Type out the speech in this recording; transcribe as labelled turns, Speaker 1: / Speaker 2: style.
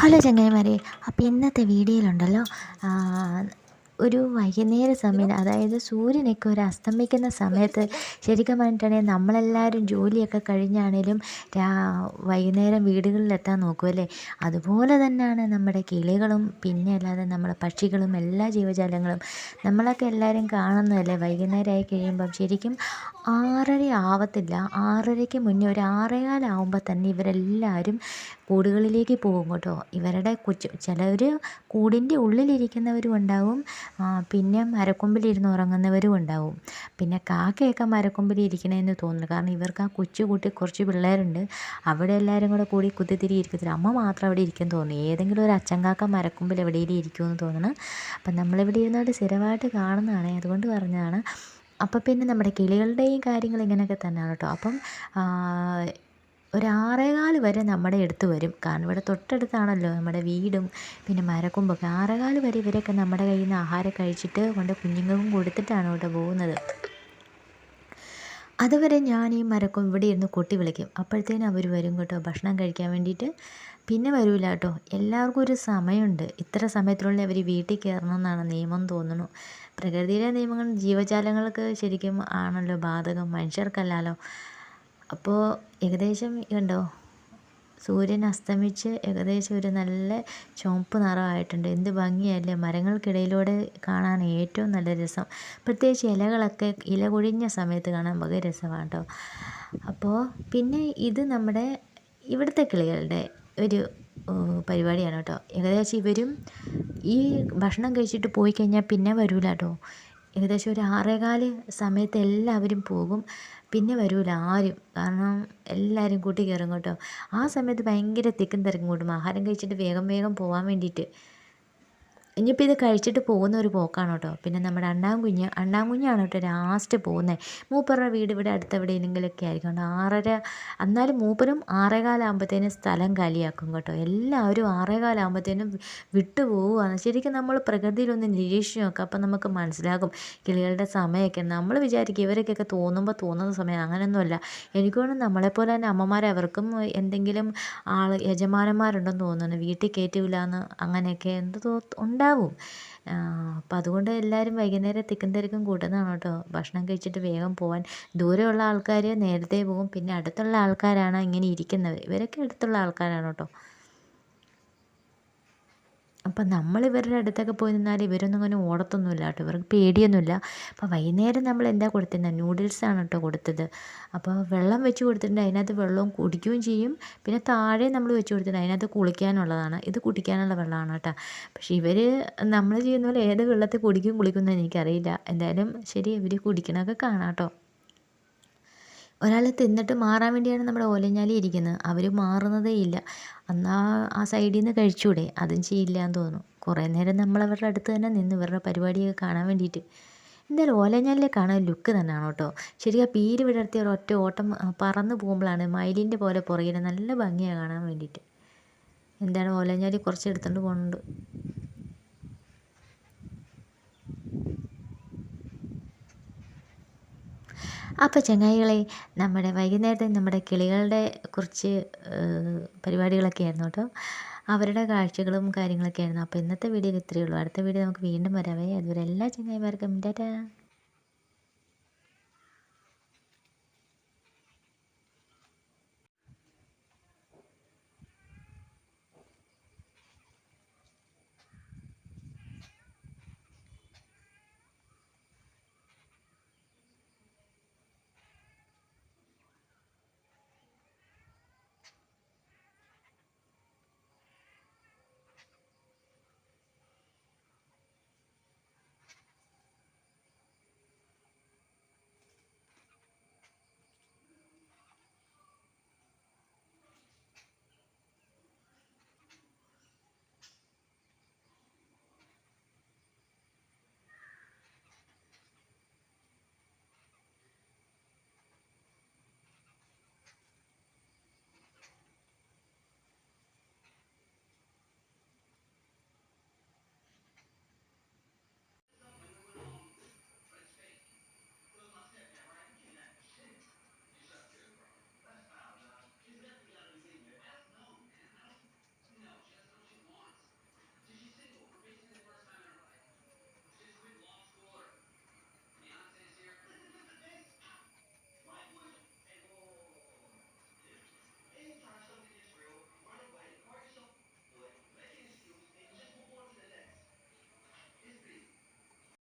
Speaker 1: Hello ചങ്ങായിമാരെ അപ്പോൾ ഇന്നത്തെ വീഡിയോയിലുണ്ടല്ലോ ഒരു വൈകുന്നേര സമയം അതായത് സൂര്യനൊക്കെ ഒരു അസ്തമിക്കുന്ന സമയത്ത് ശരിക്കും പറഞ്ഞിട്ടുണ്ടെങ്കിൽ നമ്മളെല്ലാവരും ജോലിയൊക്കെ കഴിഞ്ഞാണേലും രാ വൈകുന്നേരം വീടുകളിലെത്താൻ നോക്കുമല്ലേ അതുപോലെ തന്നെയാണ് നമ്മുടെ കിളികളും പിന്നെ അല്ലാതെ നമ്മുടെ പക്ഷികളും എല്ലാ ജീവജാലങ്ങളും നമ്മളൊക്കെ എല്ലാവരും കാണുന്നതല്ലേ? വൈകുന്നേരമായി കഴിയുമ്പം ശരിക്കും ആറര ആവത്തില്ല ആറരയ്ക്ക് മുന്നേ ഒരു ആറേകാലാവുമ്പോൾ തന്നെ ഇവരെല്ലാവരും കൂടുകളിലേക്ക് പോകും കേട്ടോ. ഇവരുടെ കൊച്ചു ചിലവർ കൂടിന്റെ ഉള്ളിലിരിക്കുന്നവരും ഉണ്ടാവും പിന്നെ മരക്കൊമ്പിലിരുന്ന് ഉറങ്ങുന്നവരും ഉണ്ടാവും. പിന്നെ കാക്കയൊക്കെ മരക്കൊമ്പിൽ ഇരിക്കണമെന്ന് തോന്നുന്നു. കാരണം ഇവർക്ക് ആ കൊച്ചു കൂട്ടി കുറച്ച് പിള്ളേരുണ്ട്. അവിടെ എല്ലാവരും കൂടെ കൂടി കുത്തിത്തിരി ഇരിക്കത്തില്ല. അമ്മ മാത്രം അവിടെ ഇരിക്കും തോന്നുന്നു. ഏതെങ്കിലും ഒരു അച്ഛൻ കാക്ക മരക്കൊമ്പിൽ എവിടെയെങ്കിലും ഇരിക്കുമെന്ന് തോന്നുന്നു അപ്പം നമ്മളിവിടെ ഇരുന്നുകൊണ്ട് സ്ഥിരമായിട്ട് കാണുന്നതാണ്. അതുകൊണ്ട് പറഞ്ഞതാണ്. അപ്പം പിന്നെ നമ്മുടെ കിളികളുടെയും കാര്യങ്ങൾ ഇങ്ങനെയൊക്കെ തന്നെയാണ് കേട്ടോ. അപ്പം ഒരു ആറേകാൽ വരെ നമ്മുടെ അടുത്ത് വരും. കാരണം ഇവിടെ തൊട്ടടുത്താണല്ലോ നമ്മുടെ വീടും പിന്നെ മരക്കൊമ്പൊക്കെ. ആറേകാൽ വരെ ഇവരൊക്കെ നമ്മുടെ കയ്യിൽ നിന്ന് ആഹാരം കഴിച്ചിട്ട് കൊണ്ട് കുഞ്ഞുങ്ങൾക്കും കൊടുത്തിട്ടാണ് ഇവിടെ പോകുന്നത്. അതുവരെ ഞാൻ ഈ മരക്കൊമ്പ് ഇവിടെ ഇരുന്ന് കൊട്ടി വിളിക്കും. അപ്പോഴത്തേനും അവർ വരും കേട്ടോ. ഭക്ഷണം കഴിക്കാൻ വേണ്ടിയിട്ട്. പിന്നെ വരില്ല കേട്ടോ. എല്ലാവർക്കും ഒരു സമയമുണ്ട്. ഇത്ര സമയത്തിനുള്ളിൽ അവർ വീട്ടിൽ കയറണം എന്നാണ് നിയമം തോന്നുന്നു. പ്രകൃതിയിലെ നിയമങ്ങൾ ജീവജാലങ്ങൾക്ക് ശരിക്കും ആണല്ലോ ബാധകം. മനുഷ്യർക്കല്ലല്ലോ അപ്പോൾ ഏകദേശം കണ്ടോ? സൂര്യൻ അസ്തമിച്ച് ഏകദേശം ഒരു നല്ല ചുവപ്പ് നിറമായിട്ടുണ്ട്. എന്ത് ഭംഗിയല്ലേ? മരങ്ങൾക്കിടയിലൂടെ കാണാൻ ഏറ്റവും നല്ല രസം. പ്രത്യേകിച്ച് ഇലകളൊക്കെ ഇല കൊഴിഞ്ഞ സമയത്ത് കാണാൻ വളരെ രസമാണ് അപ്പോൾ പിന്നെ ഇത് നമ്മുടെ ഇവിടുത്തെ കിളികളുടെ ഒരു പരിപാടിയാണ് കേട്ടോ. ഏകദേശം ഇവരും ഈ ഭക്ഷണം കഴിച്ചിട്ട് പോയി കഴിഞ്ഞാൽ പിന്നെ വരില്ല കേട്ടോ. ഏകദേശം ഒരു ആറേകാൽ സമയത്ത് എല്ലാവരും പോകും. പിന്നെ വരില്ല ആരും. കാരണം എല്ലാവരും കൂട്ടി കയറും കേട്ടോ. ആ സമയത്ത് ഭയങ്കര തിക്കും തിരക്കും കൂടും. ആഹാരം കഴിച്ചിട്ട് വേഗം വേഗം പോകാൻ വേണ്ടിയിട്ട്. ഇനിയിപ്പോൾ ഇത് കഴിച്ചിട്ട് പോകുന്ന ഒരു പോക്കാണ് കേട്ടോ. പിന്നെ നമ്മുടെ അണ്ണാൻകുഞ്ഞ് അണ്ണാൻകുഞ്ഞാണ് കേട്ടോ ലാസ്റ്റ് പോകുന്നത് മൂപ്പറുടെ വീട് ഇവിടെ അടുത്ത് എവിടെയെങ്കിലുമൊക്കെ ആയിരിക്കും. കേട്ടോ ആറര എന്നാലും മൂപ്പരും ആറേകാലാകുമ്പോഴത്തേനും സ്ഥലം കാലിയാക്കും കേട്ടോ. എല്ലാവരും ആറേകാലാകുമ്പോഴത്തേനും വിട്ടു പോവുകയാണ്. ശരിക്കും നമ്മൾ പ്രകൃതിയിലൊന്ന് നിരീക്ഷിച്ച് നോക്കുക അപ്പം നമുക്ക് മനസ്സിലാകും കിളികളുടെ സമയമൊക്കെ. നമ്മൾ വിചാരിക്കും ഇവരൊക്കെ തോന്നുമ്പോൾ തോന്നുന്ന സമയം അങ്ങനെയൊന്നുമല്ല എനിക്ക് നമ്മളെപ്പോലെ തന്നെ അമ്മമാർ അവർക്കും എന്തെങ്കിലും ആൾ യജമാനന്മാരുണ്ടെന്ന് തോന്നുന്നു. വീട്ടിൽ കയറ്റില്ല എന്ന് അങ്ങനെയൊക്കെ എന്ത് ഉണ്ടാകും ഉണ്ടാവും. അപ്പം അതുകൊണ്ട് എല്ലാവരും വൈകുന്നേരം തിക്കും തിരക്കും കൂട്ടുന്നതാണ് കേട്ടോ. ഭക്ഷണം കഴിച്ചിട്ട് വേഗം പോകാൻ ദൂരെയുള്ള ആൾക്കാർ നേരത്തെ പോകും. പിന്നെ അടുത്തുള്ള ആൾക്കാരാണ് ഇങ്ങനെ ഇരിക്കുന്നത്. ഇവരൊക്കെ അടുത്തുള്ള ആൾക്കാരാണ് കേട്ടോ. അപ്പം നമ്മൾ ഇവരുടെ അടുത്തൊക്കെ പോയി നിന്നാൽ ഇവരൊന്നും അങ്ങനെ ഓടത്തൊന്നുമില്ല കേട്ടോ. ഇവർക്ക് പേടിയൊന്നുമില്ല. അപ്പോൾ വൈകുന്നേരം നമ്മൾ എന്താ കൊടുത്തിരുന്നത് നൂഡിൽസാണ് കേട്ടോ കൊടുത്തത്. അപ്പോൾ വെള്ളം വെച്ച് കൊടുത്തിട്ടുണ്ട്. അതിനകത്ത് വെള്ളവും കുടിക്കുകയും ചെയ്യും. പിന്നെ താഴെ നമ്മൾ വെച്ച് കൊടുത്തിട്ടുണ്ട്. അതിനകത്ത് കുളിക്കാനുള്ളതാണ്. ഇത് കുടിക്കാനുള്ള വെള്ളമാണ് കേട്ടോ. പക്ഷേ ഇവർ നമ്മൾ ചെയ്യുന്ന പോലെ ഏത് വെള്ളത്തിൽ കുടിക്കും കുളിക്കും എനിക്കറിയില്ല. എന്തായാലും ശരി ഇവർ കുടിക്കണമൊക്കെ കാണാം കേട്ടോ. ഒരാൾ തിന്നിട്ട് മാറാൻ വേണ്ടിയാണ് നമ്മുടെ ഓലഞ്ഞാലി ഇരിക്കുന്നത്. അവർ മാറുന്നതേ ഇല്ല. എന്നാൽ ആ സൈഡിൽ നിന്ന് കഴിച്ചൂടെ? അതും ചെയ്യില്ല എന്ന് തോന്നുന്നു. കുറേ നേരം നമ്മൾ അവരുടെ അടുത്ത് തന്നെ നിന്ന് ഇവരുടെ പരിപാടിയൊക്കെ കാണാൻ വേണ്ടിയിട്ട്. എന്തായാലും ഓലഞ്ഞാലിലെ കാണാൻ ലുക്ക് തന്നെയാണ് കേട്ടോ. ശരിക്കും പീര് വിടർത്തിയ ഒറ്റ ഓട്ടം പറന്ന് പോകുമ്പോഴാണ് മയിലിന്റെ പോലെ പുറകിൽ നല്ല ഭംഗിയാണ് കാണാൻ വേണ്ടിയിട്ട്. എന്താണ് ഓലഞ്ഞാലി കുറച്ച് എടുത്തുകൊണ്ട് പോകുന്നുണ്ട് അപ്പോൾ ചങ്ങായികളെ നമ്മുടെ വൈകുന്നേരത്തെ നമ്മുടെ കിളികളുടെ കുറച്ച് പരിപാടികളൊക്കെ ആയിരുന്നു കേട്ടോ. അവരുടെ കാഴ്ചകളും കാര്യങ്ങളൊക്കെ ആയിരുന്നു അപ്പോൾ ഇന്നത്തെ വീഡിയോയിൽ ഇത്രയേ ഉള്ളൂ. അടുത്ത വീഡിയോ നമുക്ക് വീണ്ടും വരാവേ. അതുവരെ എല്ലാ ചങ്ങായിമാർക്കും ടാറ്റാ.